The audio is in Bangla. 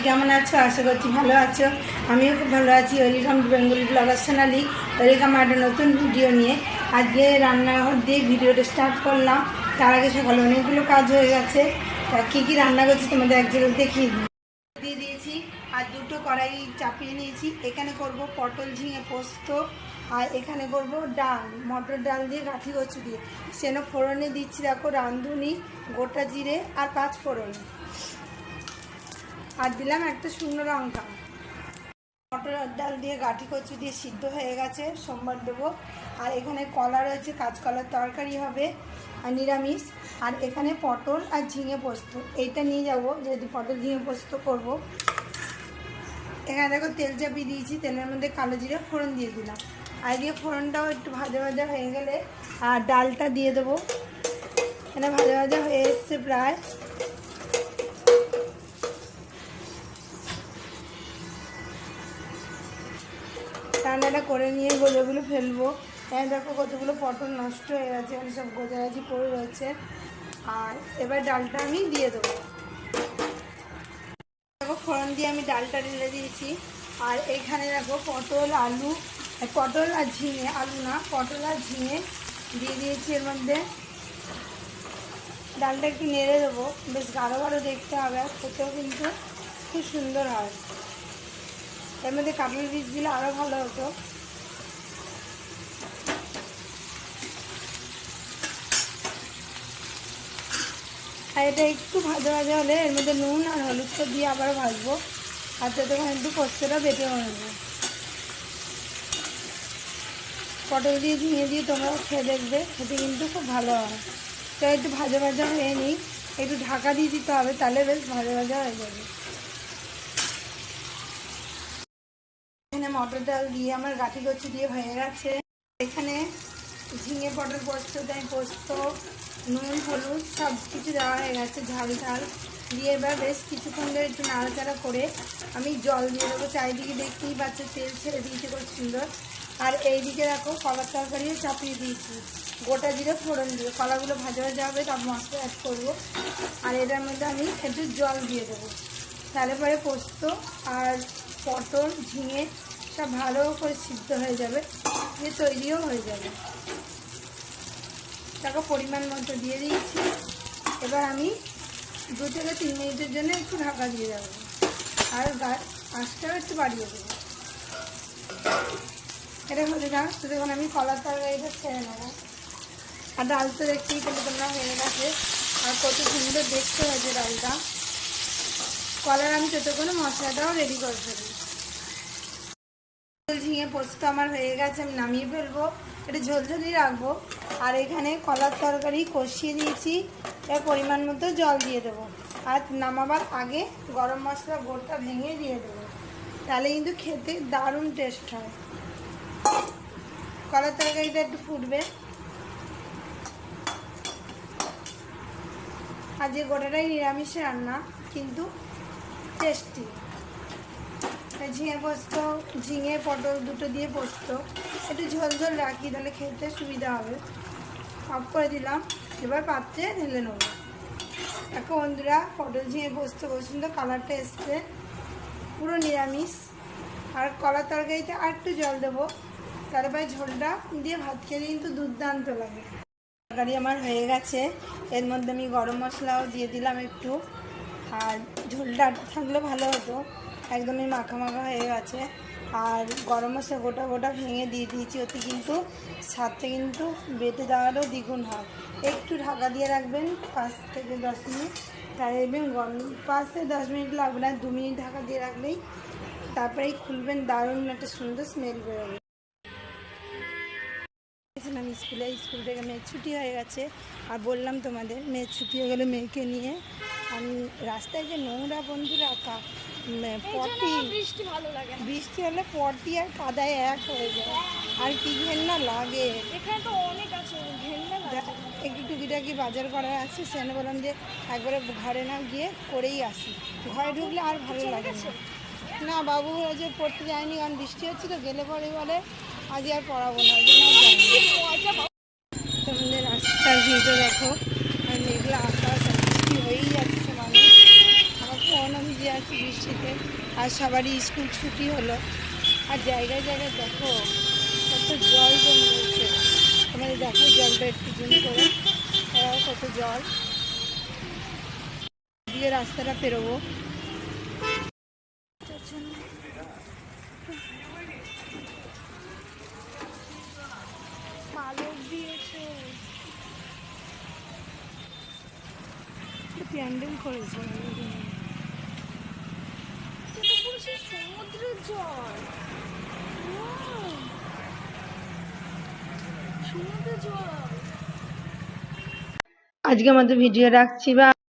কেমন আছো? আশা করছি ভালো আছো। আমিও খুব ভালো আছি। Welcome Bengal blogger Sonali welcome একটা নতুন ভিডিও নিয়ে। আজকে রান্নাঘর দিয়ে ভিডিওটা স্টার্ট করলাম। তার আগে সকালে অনেকগুলো কাজ হয়ে গেছে। তা কী কী রান্না করছি তোমাদের একজন দেখিয়ে দিই। দিয়ে দিয়েছি। আর দুটো কড়াই চাপিয়ে নিয়েছি। এখানে করব পটল ঝিঙে পোস্ত। আর এখানে করব ডাল। মটর ডাল দিয়ে গাঠি কচু দিয়ে। সেন ফোড়নে দিচ্ছি, দেখো, রাঁধুনি, গোটা জিরে আর পাঁচ ফোড়ন। আর দিলাম একটা শুকনো লঙ্কা। মটর ডাল দিয়ে গাঠি কচু দিয়ে সিদ্ধ হয়ে গেছে, সোমবার দেবো। আর এখানে কলা রয়েছে, কাঁচকলার তরকারি হবে আর নিরামিষ। আর এখানে পটল আর ঝিঙে পোস্ত। এইটা নিয়ে যাব যেহেতু পটল, ঝিঙে পোস্ত করব। এখানে দেখো তেল চাপিয়ে দিয়েছি, তেলের মধ্যে কালো জিরে ফোড়ন দিয়ে দিলাম। আর দিয়ে ফোড়নটাও একটু ভাজা ভাজা হয়ে গেলে, আর ডালটা দিয়ে দেবো। এখানে ভাজা ভাজা হয়ে এসছে প্রায়। রান্নাটা করে নিয়ে গোজাগুলো ফেলব। হ্যাঁ দেখো কতগুলো পটল নষ্ট হয়ে গেছে এখানে সব গোজাগাজি পড়ে রয়েছে। আর এবার ডালটা আমি দিয়ে দেবো। দেখো ফোড়ন দিয়ে আমি ডালটা ঢেলে দিয়েছি। আর এখানে দেখো পটল, আলু পটল আর ঝিঙে, আলু না, পটল আর ঝিঙে দিয়ে দিয়েছি এর মধ্যে। ডালটা একটু নেড়ে দেবো। বেশ গাঢ় গাঢ় দেখতে হবে, আর খেতেও কিন্তু খুব সুন্দর হয়। এর মধ্যে কাবুলি বীজ দিলে আরও ভালো হতো। আর এটা একটু ভাজা ভাজা হলে এর মধ্যে নুন আর হলুদ তো দিয়ে আবার ভাজবো। আর ততক্ষণ একটু পোস্তটা বেটে নেব পটল দিয়ে ঝিঙে দিয়ে তোমরাও খেয়ে দেখবে, খেতে কিন্তু খুব ভালো হয়। তো একটু ভাজা ভাজা হয়ে নিই, একটু ঢাকা দিয়ে দিতে হবে, তাহলে বেশ ভাজা ভাজা হয়ে যাবে। মটর ডাল দিয়ে আমার গাঠি কচু দিয়ে হয়ে গেছে। এখানে ঝিঙে পটল পোস্ত দেয় পোস্ত, নুন, হলুদ সব কিছু দেওয়া হয়ে গেছে ঝাল ঝাল। দিয়ে এবার বেশ কিছুক্ষণ ধরে একটু নাড়াচাড়া করে আমি জল দিয়ে দেবো। চারিদিকে দেখতেই পাচ্ছে তেল ছেড়ে দিয়েছে খুব সুন্দর। আর এইদিকে দেখো কলার তরকারিও চাপিয়ে দিয়েছি। গোটা জিরে ফোড়ন দিয়ে। কলাগুলো ভাজা ভাজা হবে তার মশলা অ্যাড করব। আর এটার মধ্যে আমি একটু জল দিয়ে দেবো। তাহলে পরে পোস্ত আর পটল, ঝিঙে সব ভালো করে সিদ্ধ হয়ে যাবে, দিয়ে তৈরিও হয়ে যাবে। তাকে পরিমাণ মতো দিয়ে দিয়েছি। এবার আমি দু থেকে তিন মিনিটের জন্য একটু ঢাকা দিয়ে দেবো। আর গাছ আঁচটাও একটু বাড়িয়ে দেবো। এটা হতে থাক তো দেখুন, আমি কলার তরকারিটা ছেড়ে নেব আর ডাল তো দেখতেই পেলে তোমরা হয়ে গেছে। আর কত সুন্দর দেখতে হয়েছে ডালটা। কলার আমি ততক্ষণে মশলাটাও রেডি করে ফেলি ঝিঙে পোস্ত আমার হয়ে গেছে, আমি নামিয়ে ফেলব। এটা ঝোলঝোলি রাখব। আর এখানে কলার তরকারি কষিয়ে দিয়েছি এর পরিমাণ মতো জল দিয়ে দেবো। আর নামাবার আগে গরম মশলা গোড়টা ভেঙে দিয়ে দেবো। তাহলে কিন্তু খেতে দারুণ টেস্ট হয়। কলার তরকারিটা একটু ফুটবে। আর যে গোটাটাই নিরামিষ রান্না, কিন্তু টেস্টি ঝিঙে পোস্ত, ঝিঙে, পটল দুটো দিয়ে পোস্ত। একটু ঝোল ঝোল রাখি, তাহলে খেতে সুবিধা হবে। অফ করে দিলাম, এবার পাত্রে ঢেলে নেব। এখন বন্ধুরা, পটল, ঝিঙে, পোস্ত সুন্দর কালারটা এসছে। পুরো নিরামিষ। আর কলার তরকারিতে আর একটু জল দেবো। তারপরে ঝোলটা দিয়ে ভাত খেলে কিন্তু দুর্দান্ত লাগে। তরকারি আমার হয়ে গেছে। এর মধ্যে আমি গরম মশলাও দিয়ে দিলাম একটু। আর ঝোলটা থাকলে ভালো হতো। একদমই মাখা মাখা হয়ে গেছে। আর গরম মশলা গোটা গোটা ভেঙে দিয়ে দিয়েছি, ওতে কিন্তু স্বাদটা কিন্তু বেটে দেওয়ারও দ্বিগুণ হয়। একটু ঢাকা দিয়ে রাখবেন, পাঁচ থেকে দশ মিনিট। তাই দেখবেন গরম, পাঁচ থেকে দশ মিনিট লাগবে না, দু মিনিট ঢাকা দিয়ে রাখলেই তারপরেই খুলবেন, দারুণ একটা সুন্দর স্মেল বেরোবে। গেছিলাম স্কুলে, স্কুল থেকে মেয়ের ছুটি হয়ে গেছে। আর বললাম তোমাদের, মেয়ের ছুটি হয়ে গেলে মেয়েকে নিয়ে। আমি রাস্তায় যে নোংরা বন্ধুরা কা পটি। বৃষ্টি ভালো লাগে না। বৃষ্টি হলে পটি আর কাদায় এক হয়ে যায়। আর কি ঘেন্না লাগে। এখানে তো অনেক আছে একটু টুকিটাকি বাজার করার আছে সেখানে বললাম যে একবারে ঘরে না গিয়ে করেই আসি। ঘরে ঢুকলে আর ভালো লাগে না। না বাবু যে পড়তে যায়নি কারণ বৃষ্টি হচ্ছে তো গেলে পরে বলে আজ আর পড়াবো না ওই। তোমাদের রাস্তার ভিউটা দেখো আর মেঘলা আকাশ বৃষ্টি হয়েই যাচ্ছে। অন্য বৃষ্টিতে আর সবারই স্কুল ছুটি হলো। আর জায়গায় জায়গায় দেখো, কত জল জমে রয়েছে তোমাদের দেখো জলটা একটু জুম করে। কত জল। দিয়ে রাস্তাটা পেরোবো। প্যান্ডেল করেছে এটা তো পুরো সেই সমুদ্রের জল Wow! সমুদ্রের জল আজকে আমাদের ভিডিও রাখছি বা